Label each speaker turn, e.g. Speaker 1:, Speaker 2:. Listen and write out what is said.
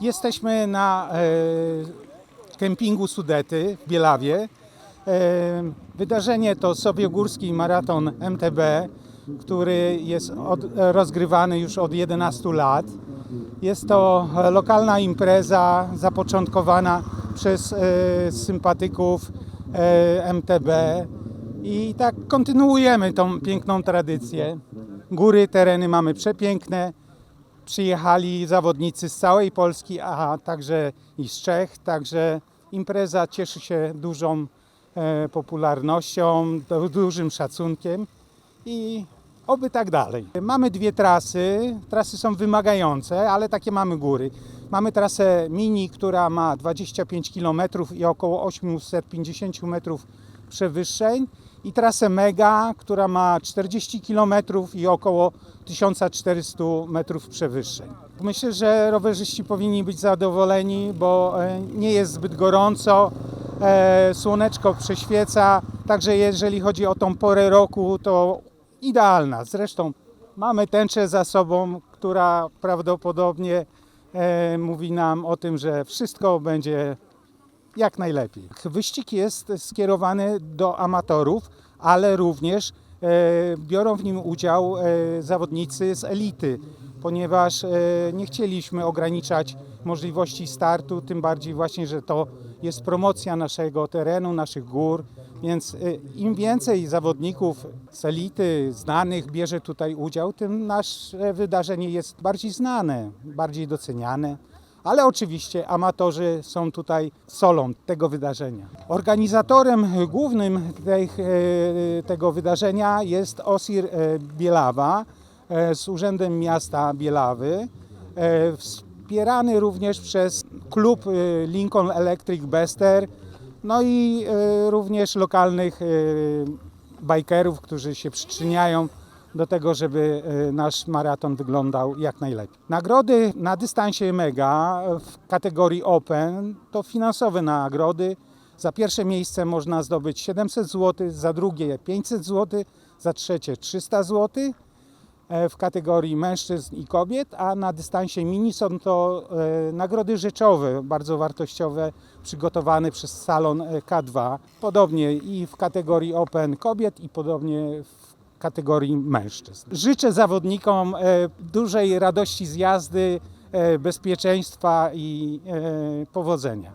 Speaker 1: Jesteśmy na e, kempingu Sudety w Bielawie. E, wydarzenie to Sobiegórski Maraton MTB, który jest od, rozgrywany już od 11 lat. Jest to lokalna impreza zapoczątkowana przez e, sympatyków MTB i tak kontynuujemy tą piękną tradycję. Góry, tereny mamy przepiękne. Przyjechali zawodnicy z całej Polski, a także i z Czech, także impreza cieszy się dużą e, popularnością, du- dużym szacunkiem i oby tak dalej. Mamy dwie trasy, trasy są wymagające, ale takie mamy góry. Mamy trasę mini, która ma 25 km i około 850 metrów przewyższeń i trasę mega, która ma 40 km i około 1400 metrów przewyższeń. Myślę, że rowerzyści powinni być zadowoleni, bo e, nie jest zbyt gorąco, e, słoneczko prześwieca, także jeżeli chodzi o tą porę roku, to idealna. Zresztą mamy tęczę za sobą, która prawdopodobnie e, mówi nam o tym, że wszystko będzie jak najlepiej. Wyścig jest skierowany do amatorów, ale również e, biorą w nim udział e, zawodnicy z elity, ponieważ e, nie chcieliśmy ograniczać możliwości startu, tym bardziej właśnie, że to jest promocja naszego terenu, naszych gór, więc im więcej zawodników z elity, znanych bierze tutaj udział, tym nasze wydarzenie jest bardziej znane, bardziej doceniane ale oczywiście amatorzy są tutaj solą tego wydarzenia. Organizatorem głównym tej, e, tego wydarzenia jest OSIR e, Bielawa e, z Urzędem Miasta Bielawy, wspierany również przez klub Lincoln Electric Bester, no i również lokalnych bajkerów, którzy się przyczyniają do tego, żeby e, nasz maraton wyglądał jak najlepiej. Nagrody na dystansie mega w kategorii Open to finansowe nagrody. Za pierwsze miejsce można zdobyć 700 zł, za drugie 500 zł, za trzecie 300 zł e, w kategorii mężczyzn i kobiet, a na dystansie mini są to e, nagrody rzeczowe, bardzo wartościowe, przygotowane przez salon e, K2. Podobnie i w kategorii Open kobiet i podobnie w kategorii mężczyzn. Życzę zawodnikom e, dużej radości z jazdy, e, bezpieczeństwa i e, powodzenia.